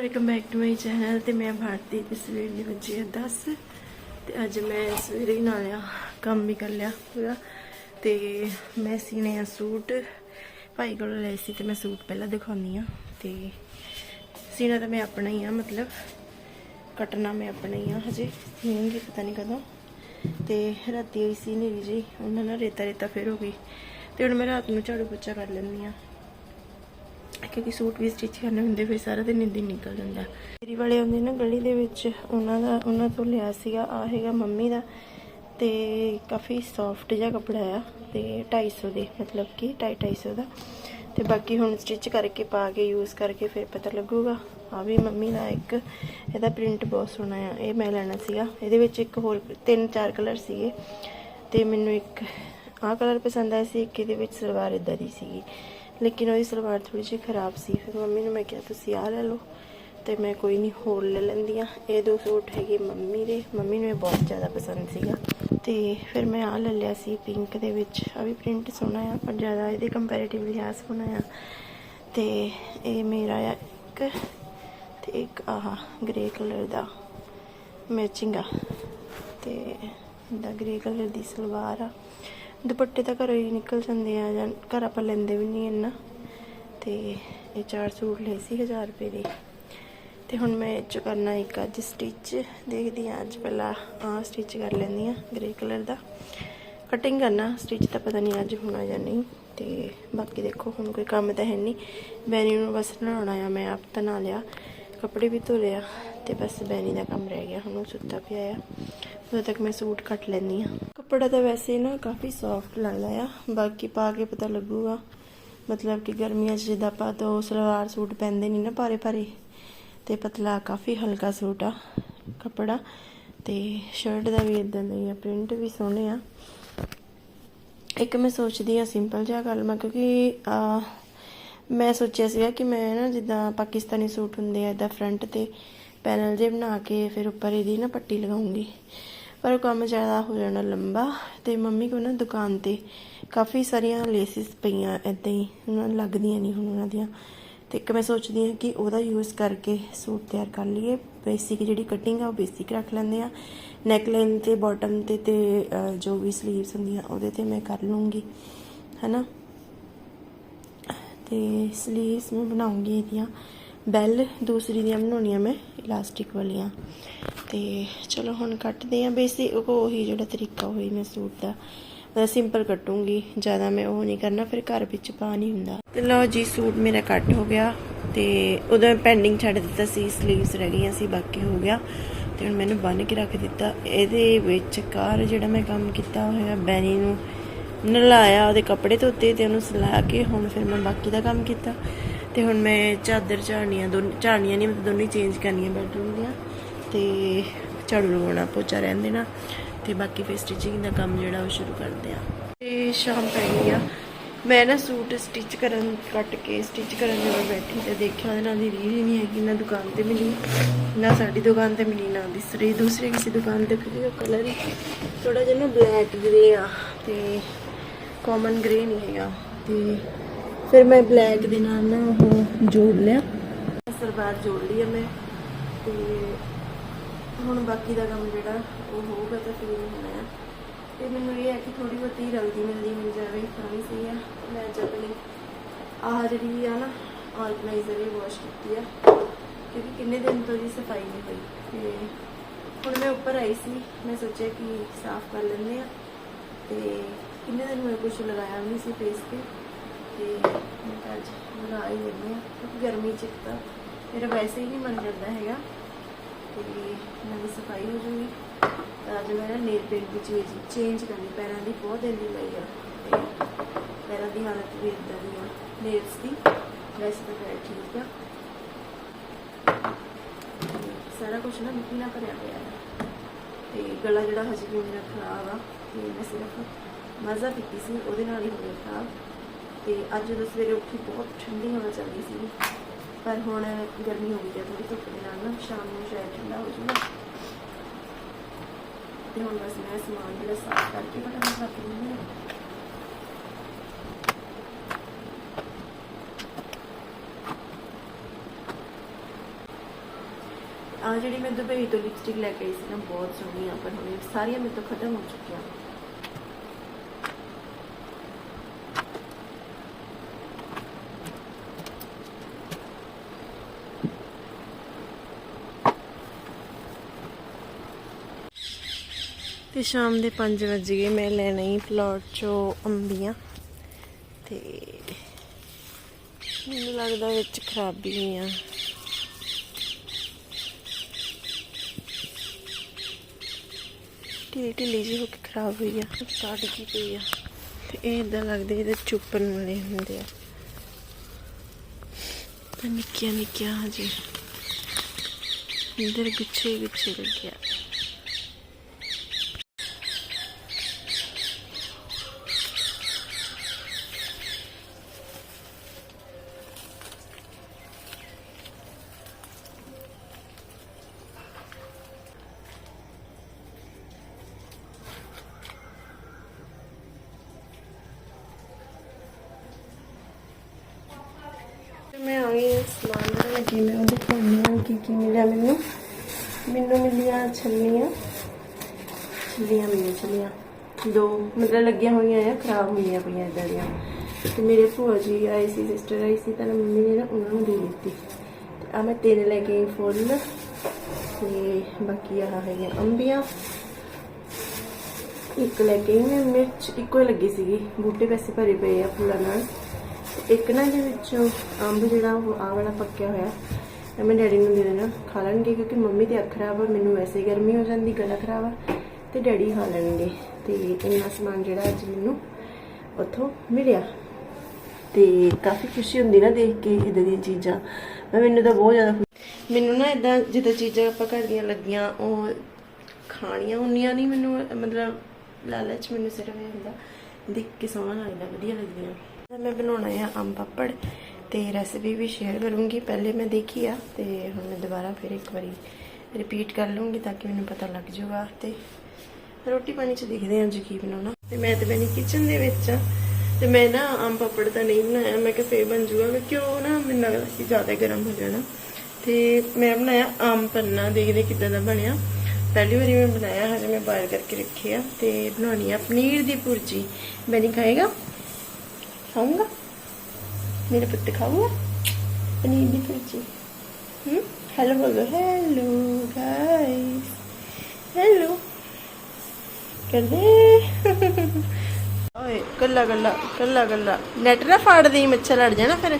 Welcome back to my channel ਤੇ ਮੈਂ ਭਾਰਤੀ ਤੇ ਸਵੇਰ ਦੀ ਵਜੇ 10 ਤੇ ਅੱਜ ਮੈਂ ਸਵੇਰੇ ਹੀ ਨਾਲਿਆ ਕੰਮ ਵੀ ਕਰ ਲਿਆ ਪੂਰਾ। ਤੇ ਮੈਂ ਸੀਨੇ ਆ ਸੂਟ। ਭਾਈ ਕੋਲ ਲਏ ਸੀ ਤੇ ਮੈਂ ਸੂਟ ਪਹਿਲਾਂ ਦਿਖਾਉਣੀ ਆ। ਤੇ ਸੀਨਾ ਤਾਂ ਮੈਂ ਆਪਣਾ ਹੀ ਆ, ਮਤਲਬ ਕੱਟਣਾ ਮੈਂ ਆਪਣਾ ਹੀ ਆ ਹਜੇ। ਸੀਣਗੇ ਪਤਾ ਨਹੀਂ ਕਦੋਂ। ਤੇ ਰਾਤੀ ਹੋਈ ਸੀ ਨੀਰੀ ਜੀ ਉਹਨਾਂ ਨਾਲ ਰੇਤਾ ਰੇਤਾ ਫਿਰ ਹੋ ਗਈ। ਤੇ ਹੁਣ ਮੈਂ ਰਾਤ ਨੂੰ ਝਾੜੂ ਪੋਚਾ ਕਰ ਲੈਂਦੀ ਆ। ਕਿਉਂਕਿ ਸੂਟ ਵੀ ਸਟਿਚ ਕਰਨੇ ਹੁੰਦੇ, ਫਿਰ ਸਾਰਾ ਦਿਨ ਇੰਦੀ ਨਿਕਲ ਜਾਂਦਾ। ਮੇਰੀ ਵਾਲੇ ਆਉਂਦੇ ਨਾ ਗਲੀ ਦੇ ਵਿੱਚ, ਉਹਨਾਂ ਦਾ, ਉਹਨਾਂ ਤੋਂ ਲਿਆ ਸੀਗਾ ਆ ਹੈਗਾ ਮੰਮੀ ਦਾ ਤੇ ਕਾਫੀ ਸੌਫਟ ਜਿਹਾ ਕੱਪੜਾ ਆ ਤੇ 250 ਦੇ, ਮਤਲਬ ਕਿ 250 ਦਾ। ਤੇ ਬਾਕੀ ਹੁਣ ਸਟਿਚ ਕਰਕੇ ਪਾ ਕੇ ਯੂਜ਼ ਕਰਕੇ ਫਿਰ ਪਤਾ ਲੱਗੂਗਾ। ਆ ਵੀ ਮੰਮੀ ਦਾ ਇੱਕ, ਇਹਦਾ ਪ੍ਰਿੰਟ ਬਹੁਤ ਸੋਹਣਾ ਆ, ਇਹ ਮੈਂ ਲੈਣਾ ਸੀਗਾ। ਇਹਦੇ ਵਿੱਚ ਇੱਕ ਹੋਰ ਤਿੰਨ, ਚਾਰ ਕਲਰ ਸੀਗੇ। ਤੇ ਮੈਨੂੰ ਇੱਕ, ਆਹ ਕਲਰ ਪਸੰਦ ਆਇਆ ਸੀ, ਇੱਕ ਇਹਦੇ ਵਿੱਚ ਸਲਵਾਰ ਇਦਾਂ ਦੀ ਸੀਗੀ। ਲੇਕਿਨ ਉਹਦੀ ਸਲਵਾਰ ਥੋੜੀ ਜਿਹੀ ਖਰਾਬ ਸੀ। ਫਿਰ ਮੰਮੀ ਨੂੰ ਮੈਂ ਕਿਹਾ, ਤੁਸੀਂ ਆਹ ਲੈ ਲਓ। ਤੇ ਮੈਂ ਕੋਈ ਨਹੀਂ ਹੋਰ ਲੈ ਲੈਂਦੀ ਆ ਇਹ ਦੋ ਸੂਟ ਹੈਗੇ ਮੰਮੀ ਦੇ। ਮੰਮੀ ਨੂੰ ਇਹ ਬਹੁਤ ਜ਼ਿਆਦਾ ਪਸੰਦ ਸੀਗਾ। ਤੇ ਫਿਰ ਮੈਂ ਆਹ ਲੈ ਲਿਆ ਸੀ ਪਿੰਕ ਦੇ ਵਿੱਚ। ਆ ਵੀ ਪ੍ਰਿੰਟ ਸੋਹਣਾ ਆ, ਪਰ ਜ਼ਿਆਦਾ ਇਹਦੇ ਕੰਪੈਰੀਟਿਵਲੀ ਆ ਸੋਹਣਾ ਆ। ਤੇ ਇਹ ਮੇਰਾ ਆ ਇੱਕ ਤੇ ਇੱਕ ਆਹ ਗ੍ਰੇ ਕਲਰ ਦਾ ਮੈਚਿੰਗ ਆ। ਤੇ ਦਾ ਗ੍ਰੇ ਕਲਰ ਦੀ ਸਲਵਾਰ ਆ। ਦੁਪੱਟੇ ਤਾਂ ਘਰੋਂ ਹੀ ਨਿਕਲ ਜਾਂਦੇ ਆ, ਜਾਂ ਘਰ ਆਪਾਂ ਲੈਂਦੇ ਵੀ ਨਹੀਂ ਇੰਨਾ। ਤੇ ਇਹ ਚਾਰ ਸੂਟ ਲਏ ਸੀ 1000 ਰੁਪਏ ਦੇ। ਤੇ ਹੁਣ ਮੈਂ ਇਹ 'ਚ ਕਰਨਾ ਇੱਕ ਅੱਜ ਸਟਿਚ ਦੇਖਦੀ ਆ ਅੱਜ ਪਹਿਲਾਂ ਆ ਸਟਿਚ ਕਰ ਲੈਂਦੀ ਆ ਗ੍ਰੇ ਕਲਰ ਦਾ। ਕਟਿੰਗ ਕਰਨਾ ਸਟਿਚ ਤਾਂ ਪਤਾ ਨਹੀਂ ਅੱਜ ਹੋਣਾ ਜਾਂ ਨਹੀਂ। ਤੇ ਬਾਕੀ ਦੇਖੋ, ਹੁਣ ਕੋਈ ਕੰਮ ਤਾਂ ਹੈ ਨਹੀਂ। ਬੈਨੀ ਨੂੰ ਬਸ ਨਹਾਉਣਾ ਆ, ਮੈਂ ਆਪ ਤਾਂ ਨਹਾ ਲਿਆ। ਕੱਪੜੇ ਵੀ ਧੋ ਲਿਆ ਤੇ ਬਸ ਬੈਨੀ ਦਾ ਕੰਮ ਰਹਿ ਗਿਆ, ਹੁਣ ਉਹ ਸੁੱਤਾ ਪਿਆ ਆ। ਉਦੋਂ ਤੱਕ ਮੈਂ ਸੂਟ ਕੱਟ ਲੈਂਦੀ ਆ ਕੱਪੜਾ ਤਾਂ ਵੈਸੇ ਨਾ ਕਾਫੀ ਸੌਫਟ ਲੱਗਦਾ ਆ, ਬਾਕੀ ਪਾ ਕੇ ਪਤਾ ਲੱਗੂਗਾ। ਮਤਲਬ ਕਿ ਗਰਮੀਆਂ 'ਚ ਜਿੱਦਾਂ ਆਪਾਂ ਤੋਂ ਸਲਵਾਰ ਸੂਟ ਪੈਂਦੇ ਨਹੀਂ ਨਾ ਭਾਰੇ ਭਾਰੇ, ਤੇ ਪਤਲਾ ਕਾਫੀ ਹਲਕਾ ਸੂਟ ਆ ਕੱਪੜਾ, ਤੇ ਸ਼ਰਟ ਦਾ ਵੀ ਇਦਾਂ ਦਾ ਹੀ ਆ ਪ੍ਰਿੰਟ ਵੀ ਸੋਹਣੇ ਆ। ਇੱਕ ਮੈਂ ਸੋਚਦੀ ਆ ਸਿੰਪਲ ਜਿਹਾ ਗੱਲ, ਮੈਂ ਕਿਉਂਕਿ ਮੈਂ ਸੋਚਿਆ ਸੀਗਾ ਕਿ ਮੈਂ ਨਾ ਜਿੱਦਾਂ ਪਾਕਿਸਤਾਨੀ ਸੂਟ ਹੁੰਦੇ ਆ ਇਦਾਂ ਫਰੰਟ ਤੇ ਪੈਨਲ ਜੇ ਬਣਾ ਕੇ ਫਿਰ ਉੱਪਰ ਇਹਦੀ ਨਾ ਪੱਟੀ ਲਗਾਉਂਗੀ। ਪਰ ਉਹ ਕੰਮ ਜ਼ਿਆਦਾ ਹੋ ਜਾਣਾ ਲੰਬਾ ਤੇ ਮੰਮੀ ਕੋ ਨਾ ਦੁਕਾਨ ਤੇ ਕਾਫੀ ਸਾਰੀਆਂ ਲੇਸਿਸ ਪਈਆਂ ਇਦਾਂ ਹੀ, ਉਹਨਾਂ ਨੂੰ ਲੱਗਦੀਆਂ ਨਹੀਂ ਹੁਣ ਉਹਨਾਂ ਦੀਆਂ। ਤੇ ਇੱਕ ਮੈਂ ਸੋਚਦੀ ਹਾਂ ਕਿ ਉਹਦਾ ਯੂਜ਼ ਕਰਕੇ ਸੂਟ ਤਿਆਰ ਕਰ ਲਈਏ। ਬੇਸਿਕ ਜਿਹੜੀ ਕਟਿੰਗ ਆ ਉਹ ਬੇਸਿਕ ਰੱਖ ਲੈਂਦੇ ਆ ਨੈਕ ਲਾਈਨ ਤੇ ਬਾਟਮ ਤੇ ਤੇ ਜੋ ਵੀ ਸਲੀਵਸ ਹੁੰਦੀਆਂ ਉਹਦੇ ਤੇ ਮੈਂ ਕਰ ਲੂੰਗੀ, ਹਨਾ? ਤੇ ਸਲੀਵਸ ਮੈਂ ਬਣਾਉਂਗੀ ਇਹਦੀਆਂ। ਬੈਲ ਦੂਸਰੀ ਦੀਆਂ ਬਣਾਉਣੀਆਂ ਮੈਂ ਇਲਾਸਟਿਕ ਵਾਲੀਆਂ। ਤੇ ਚਲੋ ਹੁਣ ਕੱਟਦੇ ਆ। ਬੇਸਿਕ ਉਹੀ ਜਿਹੜਾ ਤਰੀਕਾ ਹੋਈ ਮੈਂ ਸੂਟ ਦਾ ਮੈਂ ਸਿੰਪਲ ਕੱਟੂੰਗੀ। ਜ਼ਿਆਦਾ ਮੈਂ ਉਹ ਨਹੀਂ ਕਰਨਾ, ਫਿਰ ਘਰ ਵਿੱਚ ਪਾ ਨਹੀਂ ਹੁੰਦਾ। ਤੇ ਲਓ ਜੀ, ਸੂਟ ਮੇਰਾ ਕੱਟ ਹੋ ਗਿਆ ਤੇ ਉਹਦਾ ਪੈਂਡਿੰਗ ਛੱਡ ਦਿੱਤਾ ਸੀ ਸਲੀਵਸ ਰਹਿ ਗਈਆਂ ਸੀ, ਬਾਕੀ ਹੋ ਗਿਆ। ਤੇ ਹੁਣ ਮੈਨੂੰ ਬੰਨ ਕੇ ਰੱਖ ਦਿੱਤਾ। ਇਹਦੇ ਵਿੱਚ ਕਾਰ ਜਿਹੜਾ ਮੈਂ ਕੰਮ ਕੀਤਾ ਹੋਇਆ, ਬੈਨੀ ਨੂੰ ਨਲਾਇਆ ਉਹਦੇ ਕੱਪੜੇ ਧੋਤੇ ਤੇ ਉਹਨੂੰ ਸਲਾ ਕੇ ਹੁਣ ਫਿਰ ਮੈਂ ਬਾਕੀ ਦਾ ਕੰਮ ਕੀਤਾ। ਤੇ ਹੁਣ ਮੈਂ ਚਾਦਰ ਝਾੜਨੀਆਂ ਦੋ ਝਾੜਨੀਆਂ ਨਹੀਂ ਮਤਲਬ ਦੋਨੇ ਚੇਂਜ ਕਰਨੀਆਂ ਬੈਡਰੂਮ ਦੀਆਂ ਤੇ ਝਾੜੂ ਲਗਾਉਣਾ, ਪੋਚਾ ਰਹਿਣ ਦੇਣਾ ਤੇ ਬਾਕੀ ਫਿਰ ਸਟਿਚਿੰਗ ਦਾ ਕੰਮ ਜਿਹੜਾ ਉਹ ਸ਼ੁਰੂ ਕਰਦੇ ਆ ਤੇ ਸ਼ਾਮ ਪੈ ਗਈ ਆ। ਮੈਂ ਨਾ ਸੂਟ ਸਟਿਚ ਕਰਨ, ਕੱਟ ਕੇ ਸਟਿਚ ਕਰਨ ਜਦੋਂ ਬੈਠੀ ਤੇ ਦੇਖਿਆ ਉਹਦੇ ਨਾਲ ਦੀ ਰੀਲ ਹੀ ਨਹੀਂ ਹੈਗੀ, ਨਾ ਦੁਕਾਨ ਤੇ ਮਿਲੀ, ਨਾ ਸਾਡੀ ਦੁਕਾਨ ਤੇ ਮਿਲੀ, ਨਾ ਦਿਸਰੀ, ਦੂਸਰੀ ਕਿਸੇ ਦੁਕਾਨ ਤੇ ਕਿਉਂਕਿ ਉਹ ਕਲਰ ਹੀ ਥੋੜਾ ਜਿਹਾ ਨਾ ਬਲੈਕ ਗ੍ਰੇ ਆ ਤੇ ਕਾਮਨ ਗ੍ਰੇ ਨਹੀਂ ਹੈਗਾ। ਤੇ ਫਿਰ ਮੈਂ ਬਲੈਕ ਦੇ ਨਾਲ ਨਾ ਉਹ ਜੋੜ ਲਿਆ। ਸਰਬਾਰ ਜੋੜ ਲਈ ਆ ਮੈਂ। ਤੇ ਹੁਣ ਬਾਕੀ ਦਾ ਕੰਮ ਜਿਹੜਾ ਉਹ ਹੋਊਗਾ ਤਾਂ ਫਿਰ ਹੋਣਾ ਆ। ਤੇ ਮੈਨੂੰ ਇਹ ਹੈ ਕਿ ਥੋੜੀ ਬਹੁਤੀ ਰਲਦੀ ਮਿਲਦੀ ਮਿਲ ਜਾਵੇ, ਤਾਂ ਵੀ ਸਹੀ ਆ। ਮੈਂ ਅੱਜ ਆਪਣੀ ਆਹ ਜਿਹੜੀ ਆ ਨਾ ਆਰਗੇਨਾਈਜ਼ਰ ਇਹ ਵਾਸ਼ ਕੀਤੀ ਆ। ਕਿਉਂਕਿ ਕਿੰਨੇ ਦਿਨ ਤੋਂ ਦੀ ਸਫ਼ਾਈ ਨਹੀਂ ਹੋਈ। ਤੇ ਹੁਣ ਮੈਂ ਉੱਪਰ ਆਈ ਸੀ, ਮੈਂ ਸੋਚਿਆ ਕਿ ਸਾਫ਼ ਕਰ ਲੈਂਦੇ ਆ। ਤੇ ਕਿੰਨੇ ਦਿਨ ਮੈਂ ਕੁਝ ਲਗਾਇਆ ਵੀ ਨਹੀਂ ਸੀ ਫੇਸ ਤੇ। ਤੇ ਮੈਂ ਕਿਹਾ ਅੱਜ ਲਗਾ ਹੀ ਲੈਂਦੇ ਆ, ਕਿਉਂਕਿ ਗਰਮੀ ਚ ਇੱਕ ਤਾਂ ਮੇਰਾ ਵੈਸੇ ਹੀ ਨਹੀਂ ਮਨ ਕਰਦਾ ਹੈਗਾ। ਤੇ ਨਵੀਂ ਸਫ਼ਾਈ ਹੋ ਜੂਗੀ। ਤਾਂ ਅੱਜ ਮੈਂ ਨਾ ਨੇਲ ਪੇਂਟ ਵੀ ਚੇਂਜ ਚੇਂਜ ਕਰਨੀ, ਪੈਰਾਂ ਦੀ ਬਹੁਤ ਦਿਨ ਦੀ ਲਈ ਆ। ਤੇ ਪੈਰਾਂ ਦੀ ਹਾਲਤ ਵੀ ਇਦਾਂ ਦੀ ਆ। ਨੇਲਸ ਦੀ, ਵੈਸੇ ਤਾਂ ਪੈਰ ਠੀਕ ਆ। ਤੇ ਸਾਰਾ ਕੁਝ ਨਾ ਮਿੱਟੀ ਨਾਲ ਭਰਿਆ ਪਿਆ ਹੈ ਤੇ ਗਲਾ ਜਿਹੜਾ ਹਜੇ ਵੀ ਮੇਰਾ ਖਰਾਬ ਆ, ਤੇ ਮੈਂ ਸਿਰਫ ਮਜ਼ਾ ਪੀਤੀ ਸੀ, ਉਹਦੇ ਨਾਲ ਹੀ ਹੋ ਗਿਆ ਖਰਾਬ। ਤੇ ਅੱਜ ਜਦੋਂ ਸਵੇਰੇ ਉੱਠੀ, ਬਹੁਤ ਠੰਡੀ ਹਵਾ ਚੱਲਦੀ ਸੀ। ਪਰ ਹੁਣ ਗਰਮੀ ਹੋ ਗਈ ਹੈ ਥੋੜੀ ਧੁੱਪ ਦੇ ਨਾਲ ਨਾ, ਸ਼ਾਮ ਨੂੰ ਸ਼ਾਇਦ ਠੰਡਾ ਹੋ ਜਾਊਗਾ। ਤੇ ਹੁਣ ਬਸ ਮੈਂ ਸਮਾਨ ਜਿਹੜਾ ਸਾਫ਼ ਕਰਕੇ ਫਟਾਫਟ ਰੱਖ ਦਿੰਦੀ ਹਾਂ। ਆ ਜਿਹੜੀ ਮੈਂ ਦੁਬਈ ਤੋਂ ਲਿਪਸਟਿਕ ਲੈ ਕੇ ਆਈ ਸੀ ਨਾ, ਬਹੁਤ ਸੋਹਣੀ ਆ, ਪਰ ਹੁਣ ਇਹ ਸਾਰੀਆਂ ਮੇਰੇ ਤੋਂ ਖਤਮ ਹੋ ਚੁੱਕੀਆਂ। ਤੇ ਸ਼ਾਮ ਦੇ 5 ਵਜ ਗਏ, ਮੈਂ ਲੈਣਾ ਹੀ ਪਲਾਟ ਚੋਂ ਅੰਬੀਆਂ ਤੇ ਮੈਨੂੰ ਲੱਗਦਾ ਵਿੱਚ ਖਰਾਬੀ ਆ। ਢਿੱਲੀ ਢਿੱਲੀ ਜਿਹੀ ਹੋ ਕੇ ਖਰਾਬ ਹੋਈ ਆ ਸਟਾਰਟ ਕੀ ਪਈ ਆ। ਤੇ ਇਹ ਇਦਾਂ ਲੱਗਦੇ ਇਹਦੇ ਚੁੱਪਣ ਵਾਲੇ ਹੁੰਦੇ ਆ। ਤੇ ਨਿੱਕੀਆਂ ਨਿੱਕੀਆਂ ਜੀ ਇੰਦਰ ਗੁੱਛੇ ਹੀ ਗੁੱਛੇ ਲੱਗਿਆ ਤੇ ਮੈਂ ਆ ਗਈ ਹਾਂ ਸਮਾਨ ਜਿਹੜਾ ਲੱਗੀ ਮੈਂ ਉਹ ਦਿਖਾਉਂਦੀ ਹਾਂ ਕੀ ਕੀ ਮਿਲਿਆ ਮੈਨੂੰ। ਮੈਨੂੰ ਮਿਲੀਆਂ ਛੱਲੀਆਂ। ਛੱਲੀਆਂ ਮਿਲੀਆਂ, ਛੱਲੀਆਂ। ਦੋ ਮਤਲਬ ਲੱਗੀਆਂ ਹੋਈਆਂ ਆ, ਖਰਾਬ ਹੋਈਆਂ ਪਈਆਂ ਇਦਾਂ ਦੀਆਂ। ਤੇ ਮੇਰੇ ਭੂਆ ਜੀ ਆਏ ਸੀ ਸਿਸਟਰ ਆਈ ਸੀ ਤਾਂ ਮੰਮੀ ਨੇ ਨਾ ਉਹਨਾਂ ਨੂੰ ਦੇ ਦਿੱਤੀ। ਤੇ ਆ ਮੈਂ ਤੇਰੇ ਲੈ ਕੇ ਆਈ, ਫੁੱਲ ਤੇ ਬਾਕੀ ਆਹ ਹੈਗੀਆਂ ਅੰਬੀਆਂ। ਇੱਕ ਲੈ ਕੇ ਆਈ ਮੈਂ ਮਿਰਚ, ਇੱਕੋ ਹੀ ਲੱਗੀ ਸੀਗੀ। ਬੂਟੇ ਵੈਸੇ ਭਰੇ ਪਏ ਆ ਫੁੱਲਾਂ ਨਾਲ। ਇੱਕ ਨਾ ਦੇ ਵਿੱਚੋਂ ਅੰਬ ਜਿਹੜਾ ਉਹ ਆ ਵਾਲਾ ਪੱਕਿਆ ਹੋਇਆ, ਇਹ ਮੈਂ ਡੈਡੀ ਨੂੰ ਦੇ ਦੇਣਾ। ਖਾ ਲੈਣਗੇ ਕਿਉਂਕਿ ਮੰਮੀ ਦੀ ਅੱਖ ਖਰਾਬ ਆ, ਮੈਨੂੰ ਵੈਸੇ ਗਰਮੀ ਹੋ ਜਾਂਦੀ, ਗਲਾ ਖਰਾਬ ਆ, ਤੇ ਡੈਡੀ ਖਾ ਲੈਣਗੇ। ਤੇ ਇੰਨਾ ਸਮਾਨ ਜਿਹੜਾ ਅੱਜ ਮੈਨੂੰ ਉੱਥੋਂ ਮਿਲਿਆ। ਤੇ ਕਾਫੀ ਖੁਸ਼ੀ ਹੁੰਦੀ ਨਾ ਦੇਖ ਕੇ ਇਦਾਂ ਦੀਆਂ ਚੀਜ਼ਾਂ। ਮੈਂ ਮੈਨੂੰ ਤਾਂ ਬਹੁਤ ਜ਼ਿਆਦਾ ਖੁਸ਼ੀ- ਮੈਨੂੰ ਨਾ ਇਦਾਂ ਜਿੱਦਾਂ ਚੀਜ਼ਾਂ ਆਪਾਂ ਘਰ ਦੀਆਂ ਲੱਗੀਆਂ, ਉਹ ਖਾਣੀਆਂ ਹੁੰਦੀਆਂ ਨਹੀਂ ਮੈਨੂੰ, ਮਤਲਬ ਲਾਲਚ ਮੈਨੂੰ ਸਿਰਫ ਇਹ ਹੁੰਦਾ, ਦੇਖ ਕੇ ਸੋਹਣਾ ਲੱਗਦਾ, ਵਧੀਆ ਲੱਗਦੀਆਂ। ਮੈਂ ਬਣਾਉਣਾ ਹੈ ਅੰਬ ਪਾਪੜ ਤੇ ਰੈਸਿਪੀ ਵੀ ਸ਼ੇਅਰ ਕਰੂੰਗੀ। ਪਹਿਲੇ ਮੈਂ ਦੇਖੀ ਆ ਤੇ ਹੁਣ ਮੈਂ ਦੁਬਾਰਾ ਫਿਰ ਇੱਕ ਵਾਰੀ ਰਿਪੀਟ ਕਰ ਲੂੰਗੀ ਤਾਂ ਕਿ ਮੈਨੂੰ ਪਤਾ ਲੱਗ ਜਾਊਗਾ ਤੇ ਰੋਟੀ ਪਾਣੀ ਚ ਦੇਖਦੇ ਹਾਂ ਅੱਜ ਕੀ ਬਣਾਉਣਾ। ਤੇ ਮੈਂ ਤੇ ਬਣੀ ਕਿਚਨ ਦੇ ਵਿੱਚ ਆ ਤੇ ਮੈਂ ਨਾ ਆਮ ਪਾਪੜ ਤਾਂ ਨਹੀਂ ਬਣਾਇਆ। ਮੈਂ ਕਿਹਾ ਫੇਰ ਬਣ ਜੂਗਾ ਮੈਂ ਉਹ ਨਾ ਮੈਨੂੰ ਲੱਗਦਾ ਕਿ ਜ਼ਿਆਦਾ ਗਰਮ ਹੋ ਜਾਣਾ। ਤੇ ਮੈਂ ਬਣਾਇਆ ਆਮ ਪੰਨਾ ਦੇਖਦੇ ਕਿੱਦਾਂ ਦਾ ਬਣਿਆ। ਪਹਿਲੀ ਵਾਰੀ ਮੈਂ ਬਣਾਇਆ, ਹਜੇ ਮੈਂ ਬਾਇਲ ਕਰਕੇ ਰੱਖਿਆ ਤੇ ਬਣਾਉਣੀ ਆ ਪਨੀਰ ਦੀ ਭੁਰਜੀ। ਬੈਨੀ ਖਾਏਗਾ? ਖਾਊਂਗਾ? ਮੇਰੇ ਪੁੱਤ ਖਾਊਗਾ? ਪਨੀਰ ਦੀ ਭੁਰਜੀ ਹਮ ਹੈਲੋ ਬੋਲੋ ਹੈਲੋ ਗਾਇਸ ਹੈਲੋ ਕਰਦੇ? ਓਏ ਕੱਲਾ ਕੱਲਾ ਕੱਲਾ ਕੱਲਾ ਨੈਟ ਨਾ ਫਾੜ ਦੇਈ ਮੱਛਰ ਲੜ ਜਾਣਾ ਫਿਰ।